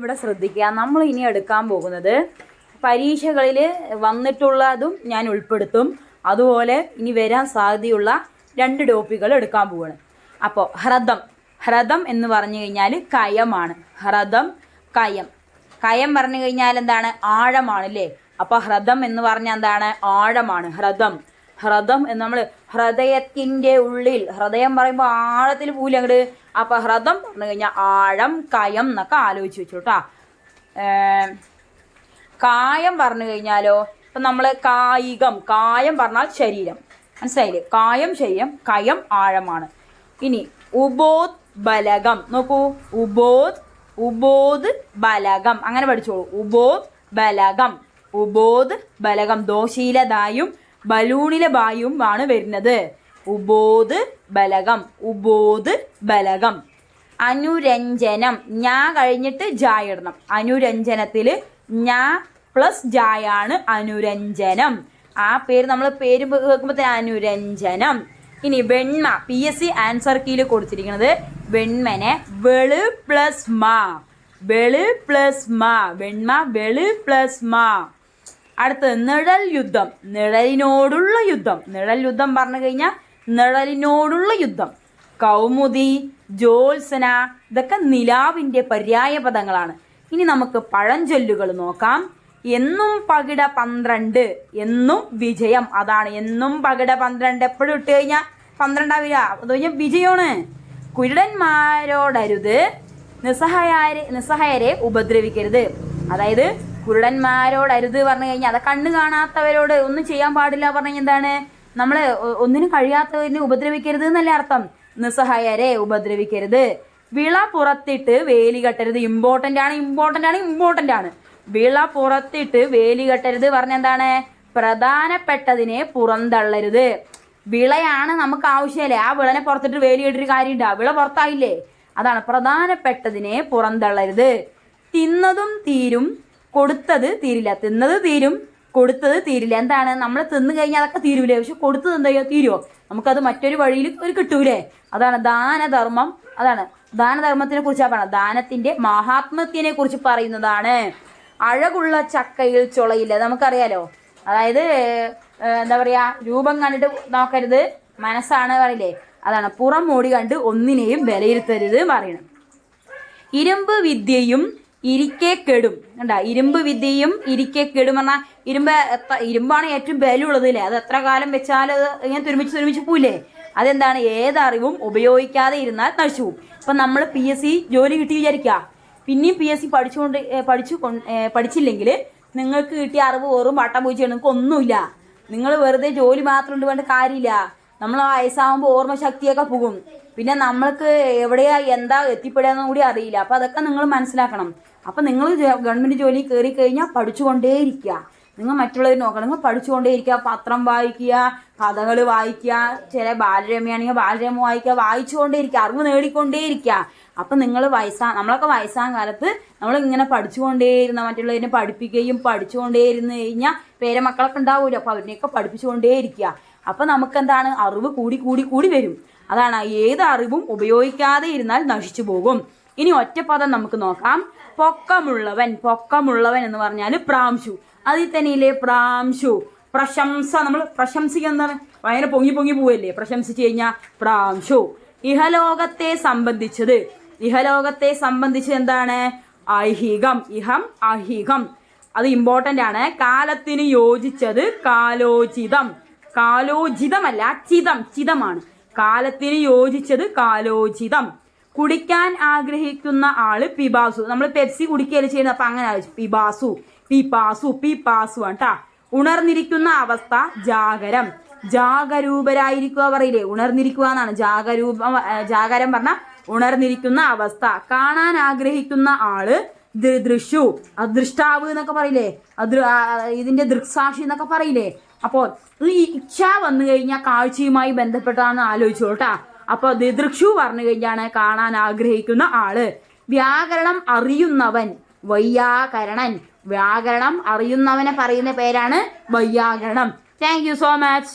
ഇവിടെ ശ്രദ്ധിക്കുക. നമ്മൾ ഇനി എടുക്കാൻ പോകുന്നത് പരീക്ഷകളിൽ വന്നിട്ടുള്ളതും ഞാൻ ഉൾപ്പെടുത്തും. അതുപോലെ ഇനി വരാൻ സാധ്യതയുള്ള രണ്ട് ടോപ്പിക്കുകൾ എടുക്കാൻ പോവാണ്. അപ്പോൾ ഹ്രദം. ഹ്രദം എന്ന് പറഞ്ഞു കഴിഞ്ഞാൽ കയമാണ്. ഹ്രദം കയം. കയം പറഞ്ഞു കഴിഞ്ഞാൽ എന്താണ്? ആഴമാണ് അല്ലേ? അപ്പോൾ ഹ്രദം എന്ന് പറഞ്ഞാൽ എന്താണ്? ആഴമാണ്. ഹ്രദം. ഹ്രദം എന്ന് നമ്മൾ ഹൃദയത്തിന്റെ ഉള്ളിൽ ഹൃദയം പറയുമ്പോൾ ആഴത്തിൽ പോവില്ല അങ്ങോട്ട് അപ്പം ഹ്രദം എന്ന് കഴിഞ്ഞാൽ ആഴം കയം എന്നൊക്കെ ആലോചിച്ച് വെച്ചു കേട്ടോ കായം പറഞ്ഞു കഴിഞ്ഞാലോ ഇപ്പം നമ്മൾ കായികം കായം പറഞ്ഞാൽ ശരീരം. മനസ്സിലായില്ലേ? കായം ശരീരം കയം ആഴമാണ്. ഇനി ഉബോധ് ബലകം നോക്കൂ ഉബോധ് ഉബോധ് ബലകം അങ്ങനെ പഠിച്ചോളൂ. ഉബോധ് ബലകം ഉബോധ് ബലകം ദോശീലതായും ബലൂണിലെ ബായും ആണ് വരുന്നത്. ഉബോധ് ബലകം ഉബോധ് ബലകം. അനുരഞ്ജനം ഞാ കഴിഞ്ഞിട്ട് ജായ ഇടണം അനുരഞ്ജനത്തിൽ ഞാ പ്ലസ് ജായാണ് അനുരഞ്ജനം. ആ പേര് നമ്മൾ പേര് കേൾക്കുമ്പോൾ അനുരഞ്ജനം. ഇനി വെണ്മ പി എസ് സി ആൻസർ കീയിൽ കൊടുത്തിരിക്കുന്നത് വെണ്മനെ വെളു പ്ലസ് മാ. വെളു പ്ലസ് മാ. വെണ്മ വെളു പ്ലസ് മാ. അടുത്തത് നിഴൽ യുദ്ധം. നിഴലിനോടുള്ള യുദ്ധം. നിഴൽ യുദ്ധം പറഞ്ഞു കഴിഞ്ഞാൽ നിഴലിനോടുള്ള യുദ്ധം. കൗമുദി ജ്യോത്സന ഇതൊക്കെ നിലാവിന്റെ പര്യായ പദങ്ങളാണ്. ഇനി നമുക്ക് പഴഞ്ചൊല്ലുകൾ നോക്കാം. എന്നും പകിട പന്ത്രണ്ട് എന്നും വിജയം. അതാണ് എന്നും പകിട പന്ത്രണ്ട്. എപ്പോഴും ഇട്ട് കഴിഞ്ഞാൽ പന്ത്രണ്ടാവില്ല അത് കഴിഞ്ഞാൽ വിജയമാണ്. കുരുടന്മാരോടരുത്. നിസ്സഹായരെ നിസ്സഹായരെ ഉപദ്രവിക്കരുത്. അതായത് കുരുടന്മാരോടരുത് പറഞ്ഞു കഴിഞ്ഞാൽ അത് കണ്ണ് കാണാത്തവരോട് ഒന്നും ചെയ്യാൻ പാടില്ല പറഞ്ഞു എന്താണ്? നമ്മൾ ഒന്നിനും കഴിയാത്തവരിനെ ഉപദ്രവിക്കരുത് എന്നല്ലേ അർത്ഥം. നിസ്സഹായരെ ഉപദ്രവിക്കരുത്. വിള പുറത്തിട്ട് വേലി കെട്ടരുത്. ഇമ്പോർട്ടന്റ് ആണ് ഇമ്പോർട്ടന്റ് ആണ് ഇമ്പോർട്ടന്റ് ആണ്. വിള പുറത്തിട്ട് വേലി കെട്ടരുത് പറഞ്ഞെന്താണ് പ്രധാനപ്പെട്ടതിനെ പുറന്തള്ളരുത്. വിളയാണ് നമുക്ക് ആവശ്യമല്ലേ? ആ വിളനെ പുറത്തിട്ട് വേലി കെട്ടിട്ട് കാര്യമുണ്ട്. ആ വിള പുറത്തായില്ലേ? അതാണ് പ്രധാനപ്പെട്ടതിനെ പുറന്തള്ളരുത്. തിന്നതും തീരും കൊടുത്തത് തീരില്ല. തിന്നത് തീരും കൊടുത്തത് തീരില്ല. എന്താണ്? നമ്മൾ തിന്നു കഴിഞ്ഞാൽ അതൊക്കെ തീരൂലേ? പക്ഷെ കൊടുത്തത് എന്താ ചെയ്യുക തീരുമോ നമുക്കത് മറ്റൊരു വഴിയിൽ ഒരു കിട്ടൂലേ? അതാണ് ദാനധർമ്മം. അതാണ്. ദാനധർമ്മത്തിനെ കുറിച്ചാണ് പറയുന്നത് ദാനത്തിന്റെ മഹാത്മത്തിനെ കുറിച്ച് പറയുന്നതാണ്. അഴകുള്ള ചക്കയിൽ ചുളയില്ല. നമുക്കറിയാലോ? അതായത് എന്താ പറയാ രൂപം കണ്ടിട്ട് നോക്കരുത്. മനസ്സാണ് പറയില്ലേ? അതാണ്. പുറം മൂടി കണ്ട് ഒന്നിനെയും വിലയിരുത്തരുത് പറയണം. ഇരുമ്പ് വിദ്യയും ഇരിക്കെ കെടും. ഇരുമ്പ് വിദ്യയും ഇരിക്കെ കെടും പറഞ്ഞാൽ ഇരുമ്പ് ഇരുമ്പാണ് ഏറ്റവും ബലമുള്ളത് അല്ലേ അത് എത്ര കാലം വെച്ചാൽ അത് ഇങ്ങനെ തുരുമിച്ച് തുരുമിച്ച് പോയില്ലേ അതെന്താണ്? ഏതറിവും ഉപയോഗിക്കാതെ ഇരുന്നാൽ നശിച്ചു പോകും. നമ്മൾ പി എസ് സി ജോലി കിട്ടി വിചാരിക്കുക പിന്നെയും പി എസ് സി പഠിച്ചുകൊണ്ട് പഠിച്ചു പഠിച്ചില്ലെങ്കിൽ നിങ്ങൾക്ക് കിട്ടിയ അറിവ് വെറും പട്ടം പോയി നിങ്ങൾക്ക് ഒന്നുമില്ല നിങ്ങൾ വെറുതെ ജോലി മാത്രം ഉണ്ട് വേണ്ട കാര്യമില്ല. നമ്മൾ വയസ്സാകുമ്പോൾ ഓർമ്മശക്തിയൊക്കെ പോകും. പിന്നെ നമ്മൾക്ക് എവിടെയാ എന്താ എത്തിപ്പെടുകയെന്നും കൂടി അറിയില്ല. അപ്പം അതൊക്കെ നിങ്ങൾ മനസ്സിലാക്കണം. അപ്പം നിങ്ങൾ ഗവൺമെന്റ് ജോലി കയറി കഴിഞ്ഞാൽ പഠിച്ചുകൊണ്ടേയിരിക്കുക നിങ്ങൾ മറ്റുള്ളവർ നോക്കണം. നിങ്ങൾ പഠിച്ചുകൊണ്ടേയിരിക്കുക പത്രം വായിക്കുക കഥകൾ വായിക്കുക ചില ബാലരമയാണെങ്കിൽ ബാലരമ വായിക്കുക വായിച്ചുകൊണ്ടേയിരിക്കുക അറിവ് നേടിക്കൊണ്ടേയിരിക്കുക അപ്പം നിങ്ങൾ വയസ്സാ നമ്മളൊക്കെ വയസ്സാം കാലത്ത് നമ്മൾ ഇങ്ങനെ പഠിച്ചുകൊണ്ടേയിരുന്ന മറ്റുള്ളവരെ പഠിപ്പിക്കുകയും പഠിച്ചുകൊണ്ടേയിരുന്ന് കഴിഞ്ഞാൽ പേരെ മക്കളൊക്കെ ഉണ്ടാവുമല്ലോ. അപ്പോൾ അവരിനെയൊക്കെ പഠിപ്പിച്ചുകൊണ്ടേയിരിക്കുക അപ്പം നമുക്കെന്താണ്? അറിവ് കൂടി കൂടി കൂടി വരും. അതാണ് ഏത് അറിവും ഉപയോഗിക്കാതെ ഇരുന്നാൽ നശിച്ചു പോകും. ഇനി ഒറ്റപ്പദം നമുക്ക് നോക്കാം. പൊക്കമുള്ളവൻ പൊക്കമുള്ളവൻ എന്ന് പറഞ്ഞാൽ പ്രാംശു. അതിൽ തന്നെയില്ലേ? പ്രാംശു. പ്രശംസ. നമ്മൾ പ്രശംസിക്കുക എന്താണ്? ഭയങ്കര പൊങ്ങി പൊങ്ങി പോവല്ലേ? പ്രശംസിച്ചു കഴിഞ്ഞാൽ പ്രാംശു. ഇഹലോകത്തെ സംബന്ധിച്ചത് ഇഹലോകത്തെ സംബന്ധിച്ച് എന്താണ്? ഐഹികം. ഇഹം അഹികം. അത് ഇമ്പോർട്ടന്റ് ആണ്. കാലത്തിന് യോജിച്ചത് കാലോചിതം. കാലോചിതമല്ല ചിതം ചിതമാണ്. കാലത്തിന് യോജിച്ചത് കാലോചിതം. കുടിക്കാൻ ആഗ്രഹിക്കുന്ന ആൾ പിബാസു നമ്മൾ പെപ്സി കുടിക്കുകയല്ല ചെയ്യുന്നത്? അപ്പൊ അങ്ങനെ പിബാസു പിപാസു പിപാസു ആണ് കേട്ടാ ഉണർന്നിരിക്കുന്ന അവസ്ഥ ജാഗരം. ജാഗരൂപരായിരിക്കുക പറയില്ലേ? ഉണർന്നിരിക്കുക എന്നാണ്. ജാഗരൂപ ജാഗരം പറഞ്ഞ ഉണർന്നിരിക്കുന്ന അവസ്ഥ. കാണാൻ ആഗ്രഹിക്കുന്ന ആൾ ദൃശു അദൃഷ്ടാവ് എന്നൊക്കെ പറയില്ലേ? ഇതിന്റെ ദൃക്സാക്ഷി എന്നൊക്കെ പറയില്ലേ? അപ്പോൾ ഈ ഇച്ഛ വന്നു കഴിഞ്ഞാൽ കാഴ്ചയുമായി ബന്ധപ്പെട്ടാണെന്ന് ആലോചിച്ചു കേട്ടാ. അപ്പോൾ ദിദൃക്ഷു പറഞ്ഞു കഴിഞ്ഞാണ് കാണാൻ ആഗ്രഹിക്കുന്ന ആൾ. വ്യാകരണം അറിയുന്നവൻ വൈയാകരണൻ വ്യാകരണം അറിയുന്നവനെ പറയുന്ന പേരാണ് വൈയാകരണം താങ്ക് യു സോ മച്ച്